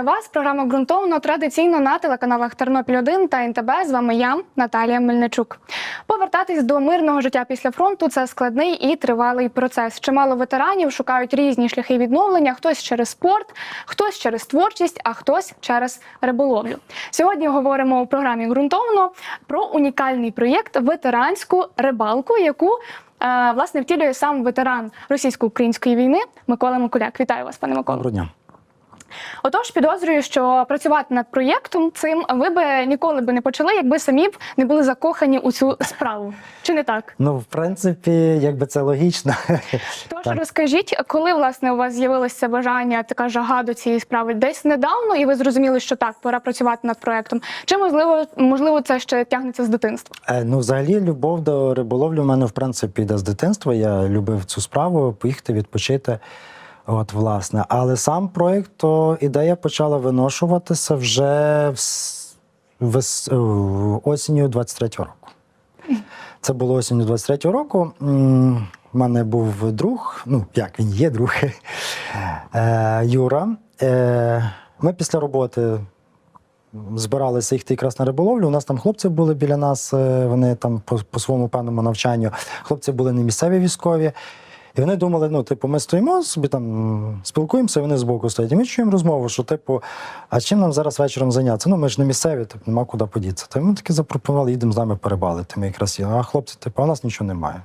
Вітаю вас. Програма ґрунтовно традиційно на телеканалах Тернопіль 1 та НТБ. З вами я, Наталія Мельничук. Повертатись до мирного життя після фронту це складний і тривалий процес. Чимало ветеранів шукають різні шляхи відновлення: хтось через спорт, хтось через творчість, а хтось через риболовлю. Сьогодні говоримо у програмі ґрунтовно про унікальний проєкт ветеранську рибалку, яку е, власне втілює сам ветеран російсько-української війни Микола Микуляк. Вітаю вас, пане Микола. Доброго дня. Отож, підозрюю, що працювати над проєктом цим ви би ніколи би не почали, якби самі б не були закохані у цю справу. Чи не так? Ну, в принципі, якби це логічно. Тож Так. розкажіть, коли власне у вас з'явилося бажання, така жага до цієї справи? Десь недавно, і ви зрозуміли, що так, пора працювати над проєктом. Чи можливо, можливо, це ще тягнеться з дитинства? Е, Ну, взагалі, любов до риболовлі в мене, в принципі, йде з дитинства. Я любив цю справу, поїхати відпочити. От, власне. Але сам проєкт, то ідея почала виношуватися вже вес- е, осінню 23-го року. Це було осінню 23-го року. У мене був друг, ну як він є друг, е, Юра. Е, Ми після роботи збиралися їхати якраз на риболовлю. У нас там хлопці були біля нас, вони там по, по своєму певному навчанню. Хлопці були не місцеві військові. І вони думали, ну, типу, ми стоїмо собі там спілкуємося, вони збоку стоять. І ми чуємо розмову, що, типу, а чим нам зараз вечором зайнятися? Ну, ми ж не місцеві, типу, нема куди подітися. Та ми таки запропонували, їдемо з нами перебалити. Ми якраз їли. А хлопці, типу, а у нас нічого немає.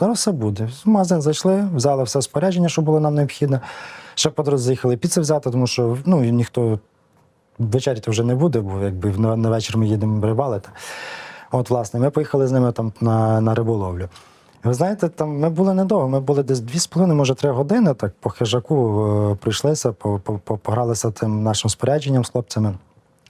Зараз все буде. В магазин зайшли, взяли все спорядження, що було нам необхідне. Ще по дорозі заїхали піци взяти, тому що ну, ніхто вечеряти вже не буде, бо якби на вечір ми їдемо рибалити. От, власне, ми поїхали з ними там на, на риболовлю. Ви знаєте, там ми були недовго, ми були десь дві з половиною, може три години, так по хижаку е, прийшлися, по, по, по, погралися тим нашим спорядженням з хлопцями.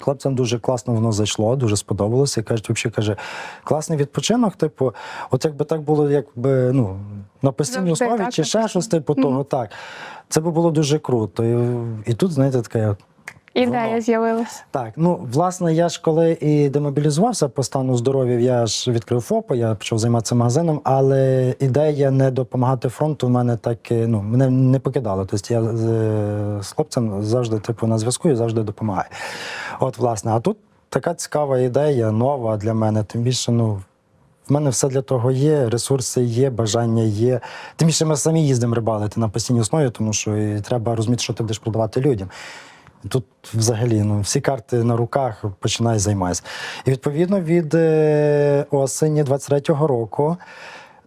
Хлопцям дуже класно воно зайшло, дуже сподобалося. І кажуть, взагалі каже, класний відпочинок. Типу, от якби так було, якби ну на постійній основі, чи ще щось, типу того, так. Це би було дуже круто. І, і тут, знаєте, таке. Ідея з'явилася. так, ну власне, я ж коли і демобілізувався по стану здоров'я, я ж відкрив ФОП, я почав займатися магазином, але ідея не допомагати фронту в мене так е, ну мене не покидала. Тобто я з, е, з хлопцем завжди типу на зв'язку і завжди допомагаю. От, власне, а тут така цікава ідея, нова для мене. Тим більше, ну. В мене все для того є, ресурси є, бажання є. Тим більше ми самі їздимо рибалити на постійній основі, тому що і треба розуміти, що ти будеш продавати людям. Тут взагалі ну, всі карти на руках починай займатися. І відповідно від е, осені 23-го року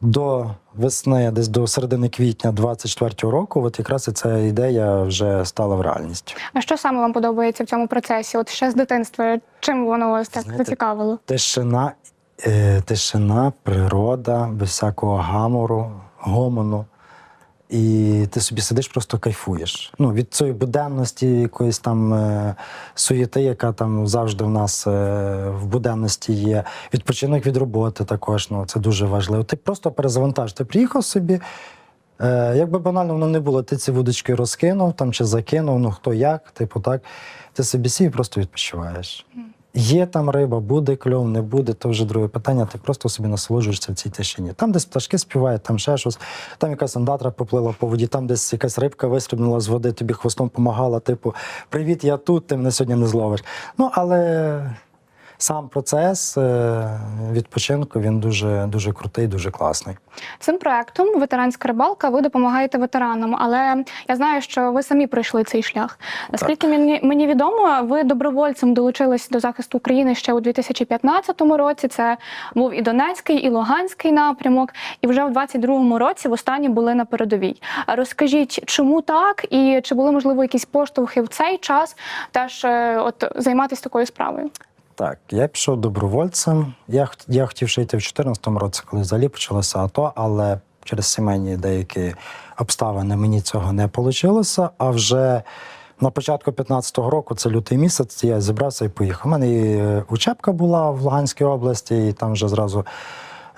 до весни, десь до середини квітня 24-го року, от якраз і ця ідея вже стала в реальність. А що саме вам подобається в цьому процесі? От ще з дитинства, чим воно вас так Знаєте, зацікавило? Тишина, е, тишина, природа, без всякого гамору, гомону. І ти собі сидиш, просто кайфуєш. Ну, від цієї буденності, якоїсь там е, суєти, яка там завжди в нас е, в буденності є. Відпочинок від роботи також. Ну, це дуже важливо. Ти просто перезавантаж. Ти приїхав собі. Е, як би банально воно не було, ти ці вудочки розкинув там чи закинув, ну хто як, типу так. Ти собі сів і просто відпочиваєш. Є там риба, буде кльов, не буде, то вже друге питання. Ти просто собі насолоджуєшся в цій тишині. Там десь пташки співають, там ще щось, там якась андатра поплила по воді, там десь якась рибка вистрибнула з води, тобі хвостом помагала, типу, привіт, я тут, ти мене сьогодні не зловиш. Ну, але сам процес е, відпочинку він дуже, дуже крутий, дуже класний. Цим проектом ветеранська рибалка. Ви допомагаєте ветеранам, але я знаю, що ви самі пройшли цей шлях. Наскільки мені, мені відомо, ви добровольцем долучились до захисту України ще у 2015 році. Це був і Донецький, і Луганський напрямок. І вже в 22-му році в останній були на передовій. Розкажіть, чому так, і чи були можливо якісь поштовхи в цей час теж е, от займатися такою справою? Так, я пішов добровольцем. Я, я хотів ще йти в 2014 році, коли взагалі почалося АТО, але через сімейні деякі обставини мені цього не вийшло. А вже на початку 15-го року, це лютий місяць, я зібрався і поїхав. У мене і е, учебка була в Луганській області, і там вже зразу.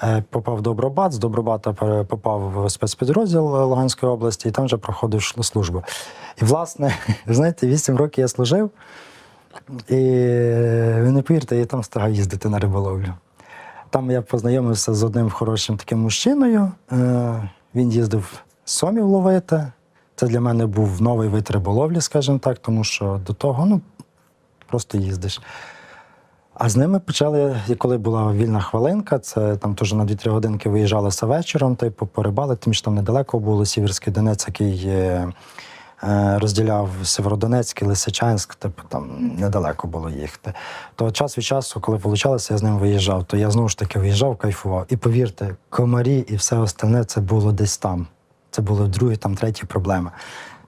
е, Попав в Добробат, з Добробата попав в спецпідрозділ Луганської області, і там вже проходив службу. І, власне, знаєте, 8 років я служив, і ви не повірте, я там встигав їздити на риболовлю. Там я познайомився з одним хорошим таким мужчиною. Е, Він їздив сомів ловити. Це для мене був новий вид риболовлі, скажімо так, тому що до того ну, просто їздиш. А з ними почали, коли була вільна хвилинка, це там теж на 2-3 годинки виїжджалося вечором, типу, порибали, тому що там недалеко було Сіверський Донець, який розділяв Сєвєродонецьк і Лисичанськ, типу там недалеко було їхати. То час від часу, коли вийшло, я з ним виїжджав, то я знову ж таки виїжджав, кайфував. І повірте, комарі і все остальне це було десь там. Це були другі, там треті проблеми.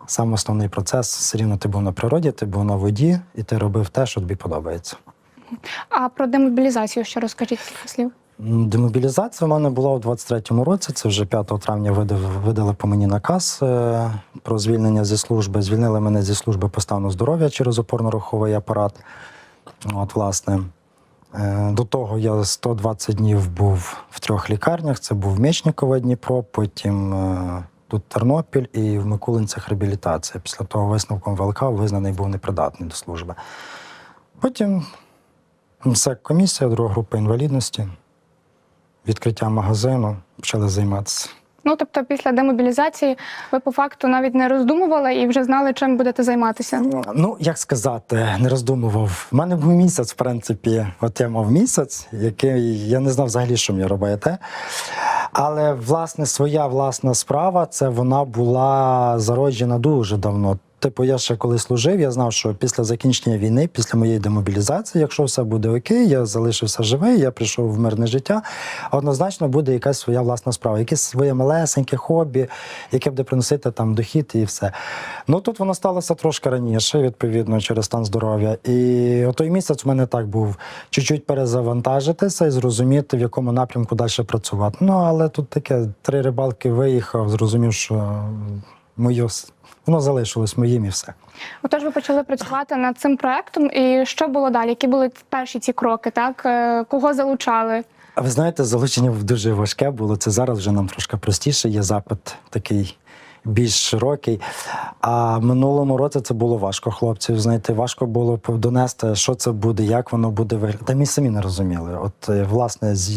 Сам основний процес все рівно ти був на природі, ти був на воді, і ти робив те, що тобі подобається. А про демобілізацію ще розкажіть кілька слів. Демобілізація в мене була у 23-му році. Це вже 5 травня видали по мені наказ е, про звільнення зі служби. Звільнили мене зі служби по стану здоров'я через опорно-руховий апарат. От, власне. Е, До того я 120 днів був в трьох лікарнях. Це був Мечникове Дніпро, потім е, тут Тернопіль і в Микулинцях реабілітація. Після того висновком ВЛК визнаний був непридатний до служби. Потім МСЕК комісія, друга група інвалідності, відкриття магазину, почали займатися. Ну тобто, після демобілізації ви по факту навіть не роздумували і вже знали, чим будете займатися. Ну, як сказати, не роздумував. У мене був місяць, в принципі, от я мав місяць, який я не знав взагалі, що мені робити. Але власне своя власна справа, це вона була зароджена дуже давно. Типу, я ще коли служив, я знав, що після закінчення війни, після моєї демобілізації, якщо все буде окей, я залишився живий, я прийшов в мирне життя. Однозначно буде якась своя власна справа, якесь своє малесеньке хобі, яке буде приносити там дохід і все. Ну тут воно сталося трошки раніше, відповідно, через стан здоров'я. І той місяць у мене так був чуть-чуть перезавантажитися і зрозуміти, в якому напрямку далі працювати. Ну але тут таке три рибалки виїхав, зрозумів, що моє воно залишилось моїм і все. Отож, ви почали працювати над цим проектом. І що було далі? Які були перші ці кроки? Так Е, кого залучали? А ви знаєте, залучення дуже важке було. Це зараз вже нам трошки простіше. Є запит такий більш широкий. А минулому році це було важко хлопців. Знаєте, важко було донести, що це буде, як воно буде виглядати. Та ми самі не розуміли. От е, власне з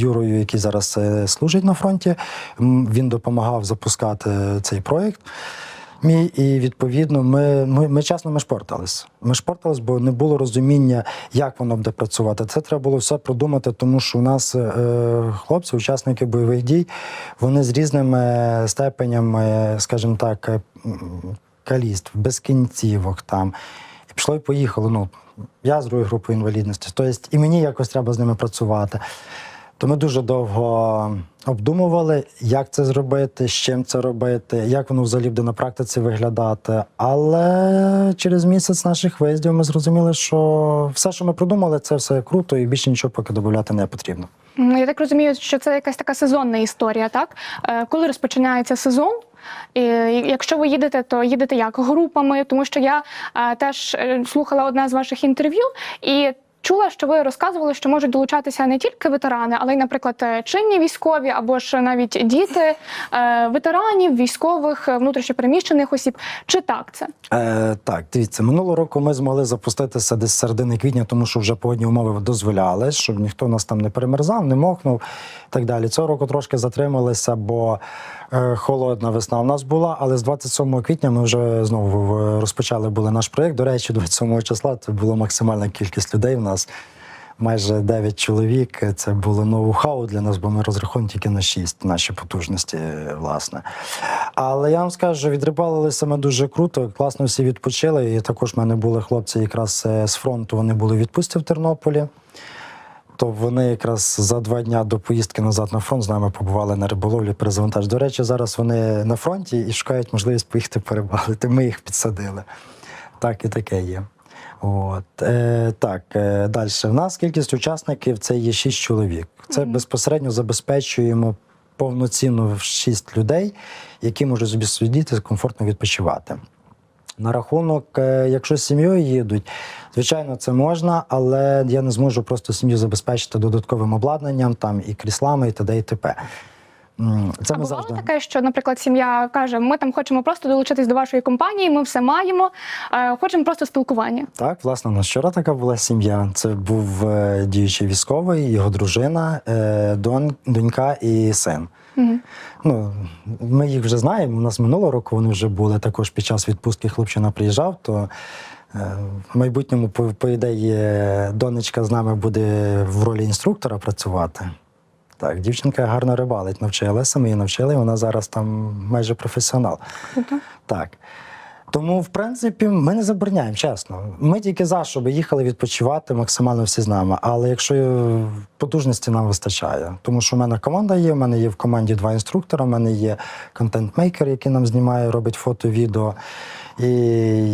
Юрою, який зараз е, служить на фронті, він допомагав запускати цей проєкт. Мій, і відповідно, ми, ми, ми чесно ми шпортались. Ми шпортались, бо не було розуміння, як воно буде працювати. Це треба було все продумати, тому що у нас е, хлопці, учасники бойових дій, вони з різними степенями, скажімо так, е, каліств, без кінцівок там. І пішло і поїхало. Ну, я з другої групи інвалідності. Тобто і мені якось треба з ними працювати. То ми дуже довго обдумували, як це зробити, з чим це робити, як воно взагалі буде на практиці виглядати. Але через місяць наших виїздів ми зрозуміли, що все, що ми продумали, це все круто, і більше нічого поки додати не потрібно. Я так розумію, що це якась така сезонна історія, так? Е, Коли розпочинається сезон? І якщо ви їдете, то їдете як групами, тому що я е, теж е, слухала одне з ваших інтерв'ю і. Чула, що ви розказували, що можуть долучатися не тільки ветерани, але й, наприклад, е, чинні військові або ж навіть діти е, ветеранів, військових, е, внутрішньопереміщених осіб. Чи так це? Е, так, дивіться, минулого року ми змогли запуститися десь середини квітня, тому що вже погодні умови дозволяли, щоб ніхто нас там не перемерзав, не мокнув і так далі. Цього року трошки затрималися, бо холодна весна у нас була, але з 27 квітня ми вже знову е, розпочали були наш проєкт. До речі, 27 числа це була максимальна кількість людей в нас. Майже 9 чоловік. Це було ноу-хау для нас, бо ми розраховуємо тільки на 6 наші потужності, власне. Але я вам скажу, відрибалилися ми дуже круто, класно всі відпочили. І також в мене були хлопці якраз е, з фронту, вони були в відпустці в Тернополі. То вони якраз за два дні до поїздки назад на фронт з нами побували на риболовлі перезавантаж. До речі, зараз вони на фронті і шукають можливість поїхати порибалити. Ми їх підсадили. Так і таке є. От е, так, е, далі. В нас кількість учасників це є 6 чоловік. Це безпосередньо забезпечуємо повноцінно 6 людей, які можуть собі сидіти комфортно відпочивати. На рахунок, е, якщо з сім'єю їдуть, звичайно, це можна, але я не зможу просто сім'ю забезпечити додатковим обладнанням, там і кріслами, і т.д. і т.п. Це а ми бувало завжди. таке, що, наприклад, сім'я каже: ми там хочемо просто долучитись до вашої компанії, ми все маємо, е, хочемо просто спілкування. Так, власне, у нас вчора така була сім'я. Це був е, діючий військовий, його дружина, е, дон, донька і син. Мгм. Ну, ми їх вже знаємо. У нас минулого року вони вже були. Також під час відпустки хлопчина приїжджав, то е, в майбутньому, по, по ідеї, донечка з нами буде в ролі інструктора працювати. Так, дівчинка гарно рибалить, навчилася, ми її навчили, вона зараз там майже професіонал. Круто. Так. Тому, в принципі, ми не забороняємо, чесно. Ми тільки за, щоб їхали відпочивати максимально всі з нами. Але якщо потужності нам вистачає, тому що в мене команда є, в мене є в команді два інструктора, в мене є контент-мейкер, який нам знімає, робить фото, відео. І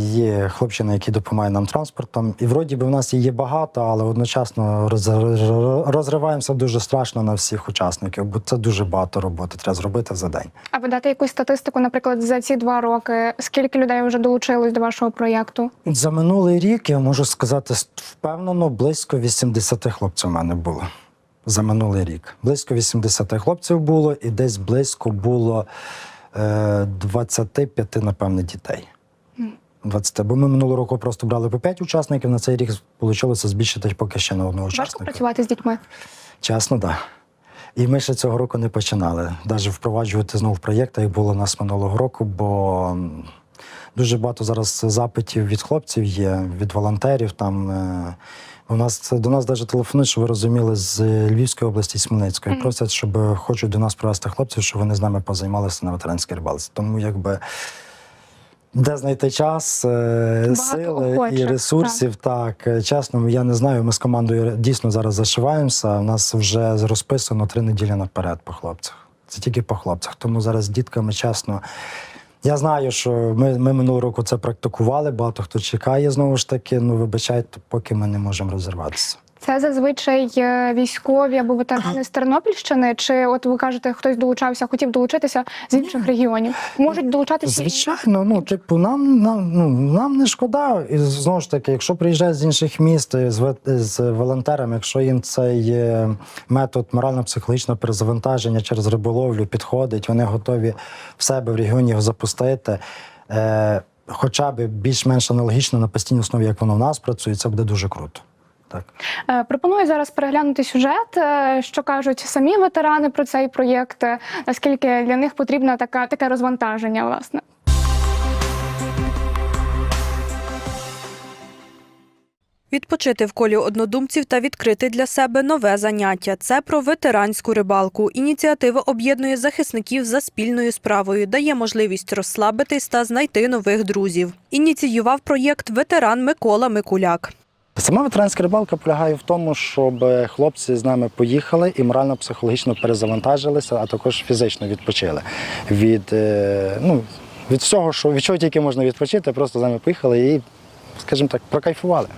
є хлопчина, який допомагає нам транспортом. І вроді би в нас її багато, але одночасно роз- розриваємося дуже страшно на всіх учасників, бо це дуже багато роботи треба зробити за день. А ви дати якусь статистику, наприклад, за ці два роки, скільки людей вже долучилось до вашого проєкту? За минулий рік я можу сказати впевнено, близько 80 хлопців у мене було. За минулий рік. Близько 80 хлопців було, і десь близько було е, 25, напевне, дітей. 20. Бо ми минулого року просто брали по 5 учасників, на цей рік вийшло збільшити поки ще на одного Важко учасника. працювати з дітьми. Чесно, так. Да. І ми ще цього року не починали. Навіть впроваджувати знову проєкти, як було у нас минулого року, бо дуже багато зараз запитів від хлопців є, від волонтерів. Там, е, у нас до нас навіть телефонують, щоб ви розуміли, з Львівської області, з Хмельницької. Мгм. Просять, щоб хочуть до нас привезти хлопців, щоб вони з нами позаймалися на ветеранській рибалці. Тому якби. Де знайти час, е, Багато сили і ресурсів, так. Е, Чесно, я не знаю. Ми з командою дійсно зараз зашиваємося. У нас вже розписано три неділі наперед по хлопцях. Це тільки по хлопцях. Тому зараз з дітками, чесно. Я знаю, що ми, ми минулого року це практикували, багато хто чекає знову ж таки. Ну, вибачайте, поки ми не можемо розірватися. Це зазвичай е, військові або ветерани з Тернопільщини, чи от ви кажете, хтось долучався, хотів долучитися з інших регіонів. Можуть долучатися. Звичайно, ну типу, нам, нам, ну, нам не шкода. І знову ж таки, якщо приїжджають з інших міст з, з волонтерами, якщо їм цей е, метод морально-психологічного перезавантаження через риболовлю підходить, вони готові в себе в регіоні його запустити. Е, Хоча б більш-менш аналогічно на постійній основі, як воно в нас працює, це буде дуже круто. Так. Е, Пропоную зараз переглянути сюжет, е, що кажуть самі ветерани про цей проєкт, е, наскільки для них потрібна така таке розвантаження, власне. Відпочити в колі однодумців та відкрити для себе нове заняття. Це про ветеранську рибалку. Ініціатива об'єднує захисників за спільною справою, дає можливість розслабитись та знайти нових друзів. Ініціював проєкт ветеран Микола Микуляк. Сама ветеранська рибалка полягає в тому, щоб хлопці з нами поїхали і морально-психологічно перезавантажилися, а також фізично відпочили від, е, ну, від всього, що від чого тільки можна відпочити, просто з нами поїхали і, скажімо так, прокайфували.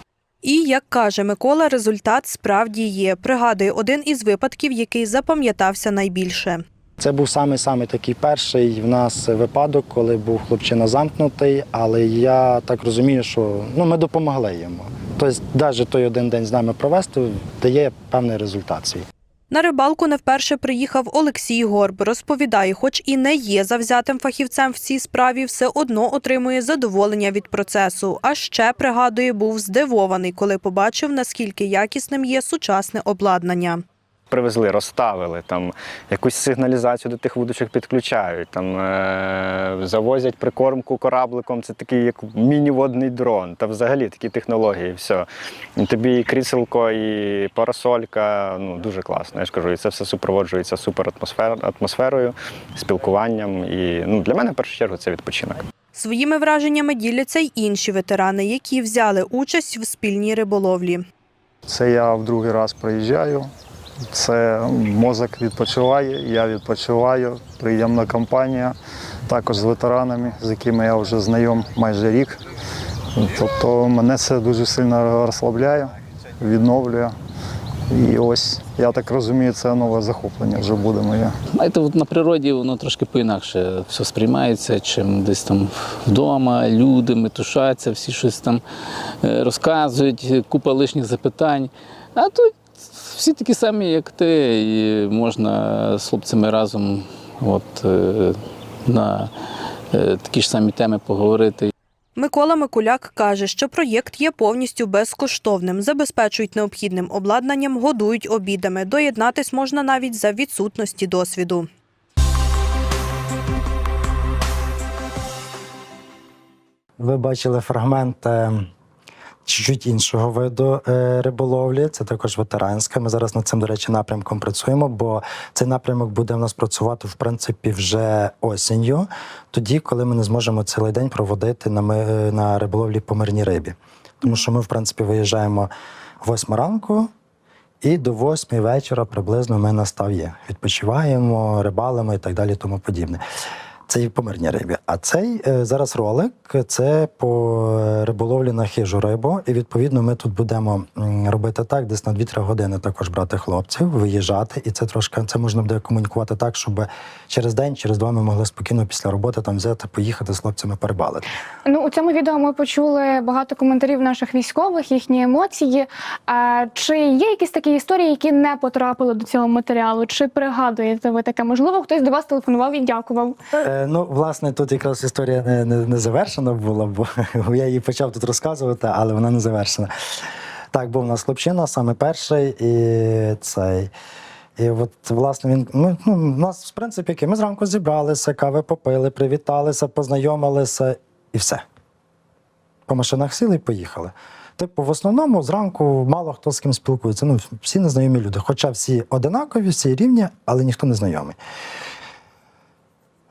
І, як каже Микола, результат справді є. Пригадує один із випадків, який запам'ятався найбільше. Це був самий такий перший в нас випадок, коли був хлопчина замкнутий, але я так розумію, що ну, ми допомогли йому. Тобто, навіть той один день з нами провести дає певний результат свій. На рибалку не вперше приїхав Олексій Горб. Розповідає, хоч і не є завзятим фахівцем в цій справі, все одно отримує задоволення від процесу. А ще пригадує, був здивований, коли побачив, наскільки якісним є сучасне обладнання. Привезли, розставили, там якусь сигналізацію до тих вудочок підключають, там е- завозять прикормку корабликом, це такий як міні-водний дрон, та взагалі такі технології. Все. І тобі і кріселко, і парасолька, ну дуже класно. Я ж кажу, і це все супроводжується супер атмосферою, спілкуванням. І ну, для мене в першу чергу це відпочинок. Своїми враженнями діляться й інші ветерани, які взяли участь в спільній риболовлі. Це я в другий раз приїжджаю. Це мозок відпочиває, я відпочиваю. Приємна компанія, також з ветеранами, з якими я вже знайом майже рік. Тобто мене це дуже сильно розслабляє, відновлює. І ось, я так розумію, це нове захоплення вже буде моє. Знаєте, от на природі воно трошки по-інакше все сприймається, чим десь там вдома, люди метушаться, всі щось там е, розказують, купа лишніх запитань. А тут всі такі самі, як ти, і можна з хлопцями разом от, е, на е, такі ж самі теми поговорити. Микола Микуляк каже, що проєкт є повністю безкоштовним, забезпечують необхідним обладнанням, годують обідами. Доєднатись можна навіть за відсутності досвіду. Ви бачили фрагмент е, е, чуть іншого виду е, риболовлі. Це також ветеранська. Ми зараз над цим, до речі, напрямком працюємо, бо цей напрямок буде в нас працювати в принципі вже осінню, тоді, коли ми не зможемо цілий день проводити на, ми- на риболовлі по мирній рибі. Тому що ми, в принципі, виїжджаємо в 8 ранку. І до восьми вечора приблизно ми на став'є. Відпочиваємо, рибалимо і так далі, тому подібне. Це і по мирній рибі. А цей е, зараз ролик це по риболовлі на хижу рибу. І відповідно ми тут будемо робити так, десь на 2-3 години також брати хлопців, виїжджати. І це трошки це можна буде комунікувати так, щоб через день, через два ми могли спокійно після роботи там взяти, поїхати з хлопцями перебалити. Ну у цьому відео ми почули багато коментарів наших військових, їхні емоції. А, чи є якісь такі історії, які не потрапили до цього матеріалу? Чи пригадуєте ви таке? Можливо, хтось до вас телефонував і дякував. Ну, власне, тут якраз історія не, не, не завершена була, бо я її почав тут розказувати, але вона не завершена. Так, був у нас хлопчина, саме перший, і цей. І от, власне, він. Ми, ну, у нас, в принципі, ми зранку зібралися, кави попили, привіталися, познайомилися і все. По машинах сіли і поїхали. Типу, в основному зранку мало хто з ким спілкується. Ну, всі незнайомі люди. Хоча всі одинакові, всі рівні, але ніхто не знайомий.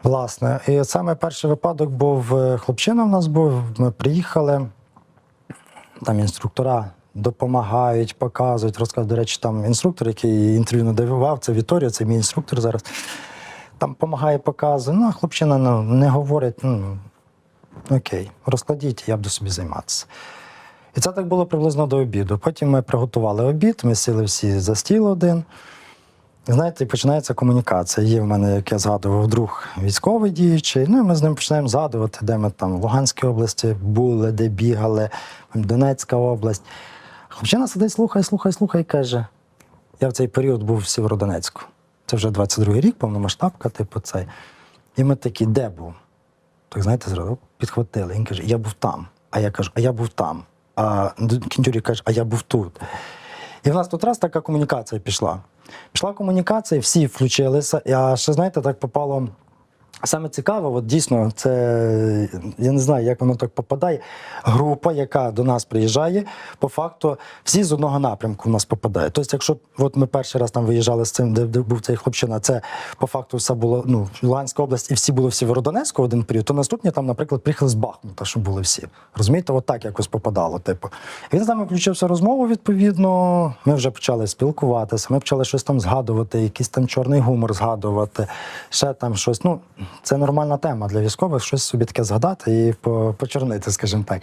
Власне, і саме перший випадок був е, хлопчина. В нас був. Ми приїхали, там інструктора допомагають, показують, розказують. До речі, там інструктор, який інтерв'ю надавав, це Віторія, це мій інструктор зараз. Там допомагає, показує. Ну, а хлопчина ну, не говорить, ну, окей, розкладіть, я буду собі займатися. І це так було приблизно до обіду. Потім ми приготували обід, ми сіли всі за стіл один. Знаєте, починається комунікація. Є в мене, як я згадував, друг військовий діючий. Ну і ми з ним починаємо згадувати, де ми там в Луганській області були, де бігали, Донецька область. Хлопчина сидить, слухає, слухає, слухає і каже: я в цей період був в Сєвєродонецьку. Це вже 22-й рік, повномасштабка, типу цей. І ми такі, де був? Так знаєте, зразу підхватили. Він каже, я був там. А я кажу, а я був там. А кінтюрі каже, а я був тут. І в нас тут раз така комунікація пішла. Пішла комунікація, всі включилися. А ще, знаєте, так попало. Саме цікаве, от дійсно, це я не знаю, як воно так попадає. Група, яка до нас приїжджає, по факту всі з одного напрямку в нас попадають. Тобто, якщо от ми перший раз там виїжджали з цим, де, де був цей хлопчина, це по факту все було ну, Луганська область, і всі були в Сєвєродонецьку в один період, то наступні там, наприклад, приїхали з Бахмута, щоб були всі. Розумієте, от так якось попадало. Типу. Він з нами включився розмову, відповідно. Ми вже почали спілкуватися, ми почали щось там згадувати, якийсь там чорний гумор згадувати, ще там щось. Ну, це нормальна тема для військових, щось собі таке згадати і почорнити, скажімо так.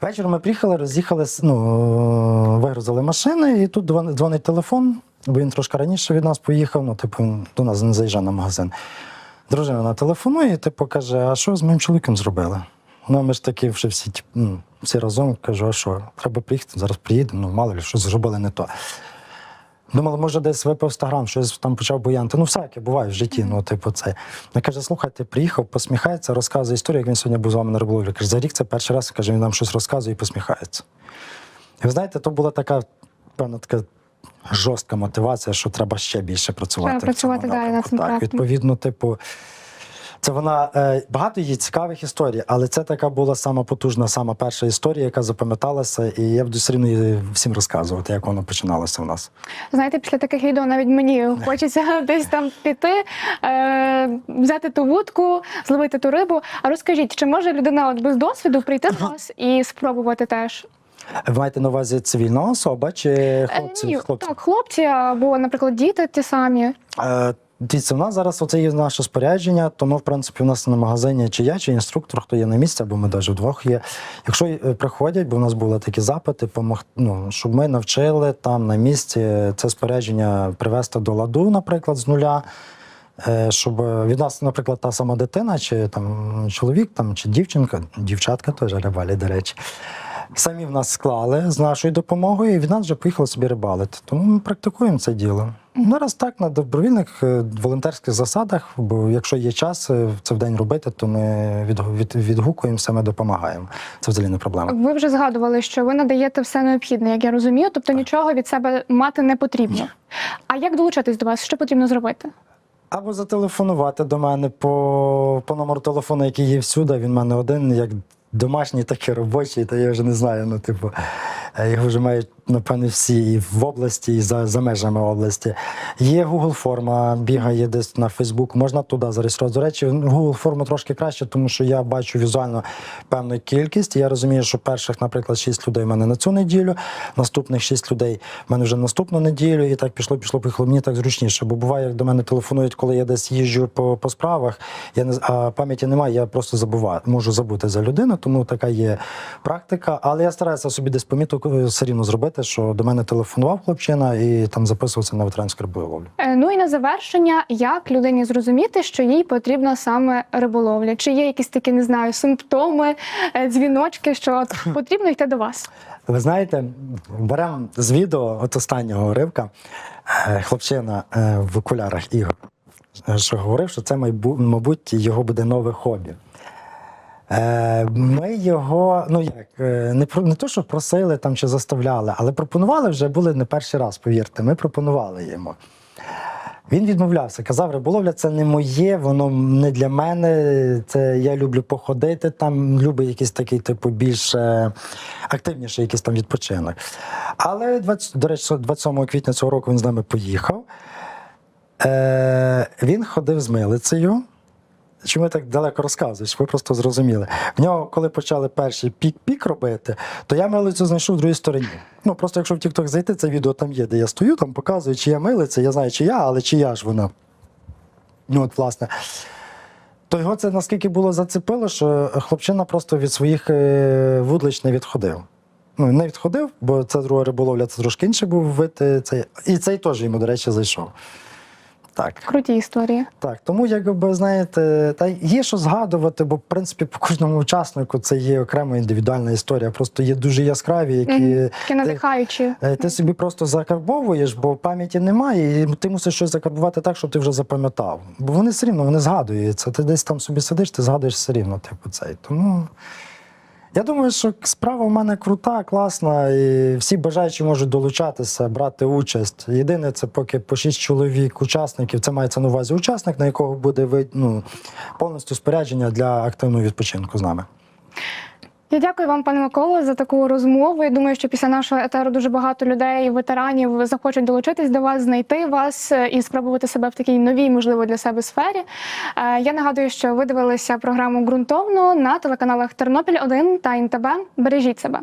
Ввечері ми приїхали, роз'їхали, ну, вигрузили машини, і тут дзвонить телефон, бо він трошки раніше від нас поїхав, ну, типу, до нас не заїжджав на магазин. Дружина на телефонує, типу каже: а що з моїм чоловіком зробили? Ну, ми ж такі вже всі, ну, всі разом кажу, а що, треба приїхати, зараз приїдемо, ну мало ли, щось зробили не то. Думали, може, десь випив 100 грам, щось там почав буянти. Ну, всяке буває в житті. Ну, типу, це. Я каже, слухайте, приїхав, посміхається, розказує історію, як він сьогодні був з вами на риболовлі. Каже, за рік це перший раз, каже, він нам щось розказує і посміхається. І ви знаєте, то була така, певна така жорстка мотивація, що треба ще більше працювати. Треба працювати далі на цим Так, відповідно, типу. Це вона е, багато є цікавих історій, але це така була сама потужна, сама перша історія, яка запам'яталася, і я буду все рівно її всім розказувати, як воно починалося в нас. Знаєте, після таких відео навіть мені хочеться десь там піти, е, взяти ту вудку, зловити ту рибу. А розкажіть, чи може людина от без досвіду прийти до вас і спробувати теж? Ви маєте на увазі цивільна особа чи Е, хлопці? ні, хлопці? Так, хлопці або, наприклад, діти ті самі. Е, Дивіться, в нас зараз оце є наше спорядження, тому в принципі у нас на магазині чи я, чи інструктор, хто є на місці, або ми навіть вдвох є. Якщо е, приходять, бо в нас були такі запити, ну, щоб ми навчили там на місці це спорядження привести до ладу, наприклад, з нуля. Е, Щоб від нас, наприклад, та сама дитина, чи там чоловік, там, чи дівчинка, дівчатка теж рибалі, до речі, самі в нас склали з нашою допомогою, і від нас вже поїхали собі рибалити. Тому ми практикуємо це діло. Зараз так на добровільних е, волонтерських засадах, бо якщо є час е, це в день робити, то ми від, від, відгукуємося, ми допомагаємо. Це взагалі не проблема. Ви вже згадували, що ви надаєте все необхідне, як я розумію, тобто нічого від себе мати не потрібно. А як долучатись до вас? Що потрібно зробити? Або зателефонувати до мене по, по номеру телефону, який є всюди. Він в мене один, як домашній, так і робочий, та я вже не знаю. Ну, типу, е, його вже мають, напевно, всі в області, і за, за межами області. Є Google форма, бігає десь на Facebook, можна туди зареєструвати. До речі, Google форма трошки краще, тому що я бачу візуально певну кількість. Я розумію, що перших, наприклад, 6 людей в мене на цю неділю, наступних 6 людей в мене вже наступну неділю, і так пішло, пішло, пішло. Мені так зручніше, бо буває, як до мене телефонують, коли я десь їжджу по, по справах, я не а пам'яті немає, я просто забуваю, можу забути за людину, тому така є практика. Але я стараюся собі десь помітку е, все рівно зробити, що до мене телефонував хлопчина і там записувався на ветеранську риболовлю. Е, Ну і на завершення, як людині зрозуміти, що їй потрібна саме риболовля? Чи є якісь такі, не знаю, симптоми, е, дзвіночки, що от потрібно йти до вас? Ви знаєте, беремо з відео от останнього ривка е, хлопчина в окулярах Ігор, що говорив, що це, мабуть, його буде нове хобі. Е, Ми його, ну як, е, не, не то, що просили там чи заставляли, але пропонували вже були не перший раз, повірте. Ми пропонували йому. Він відмовлявся, казав, риболовля це не моє, воно не для мене. Це я люблю походити там, люблю якийсь такий, типу, більш е, активніший якийсь там відпочинок. Але 20, до речі, 27 квітня цього року він з нами поїхав. Е, він ходив з милицею. Чому я так далеко розказую, щоб ви просто зрозуміли. В нього, коли почали перший пік-пік робити, то я милицю знайшов в другій стороні. Ну, просто якщо в TikTok зайти, це відео там є, де я стою, там показую, чи я милиця, я знаю, чи я, але чи я ж вона. Ну, от, власне. То його це наскільки було зацепило, що хлопчина просто від своїх е, вудлич не відходив. Ну, не відходив, бо це друга риболовля, це трошки інший був вид. е, Цей. І цей теж йому, до речі, зайшов. Так. Круті історії. Так, тому якби знаєте, та є що згадувати, бо в принципі по кожному учаснику це є окрема індивідуальна історія. Просто є дуже яскраві, які Мгм. Такі надихаючі. е, ти собі просто закарбовуєш, бо пам'яті немає, і ти мусиш щось закарбувати так, щоб ти вже запам'ятав. Бо вони все рівно вони згадуються. Ти десь там собі сидиш, ти згадуєш все рівно, типу цей. Тому. Я думаю, що справа в мене крута, класна, і всі бажаючі можуть долучатися, брати участь. Єдине, це поки по шість чоловік учасників, це мається на увазі учасник, на якого буде ну, повністю спорядження для активного відпочинку з нами. Я дякую вам, пане Миколо, за таку розмову. Я думаю, що після нашого етеру дуже багато людей, ветеранів, захочуть долучитись до вас, знайти вас е, і спробувати себе в такій новій, можливо, для себе сфері. Е, Я нагадую, що ви дивилися програму ґрунтовно на телеканалах Тернопіль 1 та НТБ. Бережіть себе.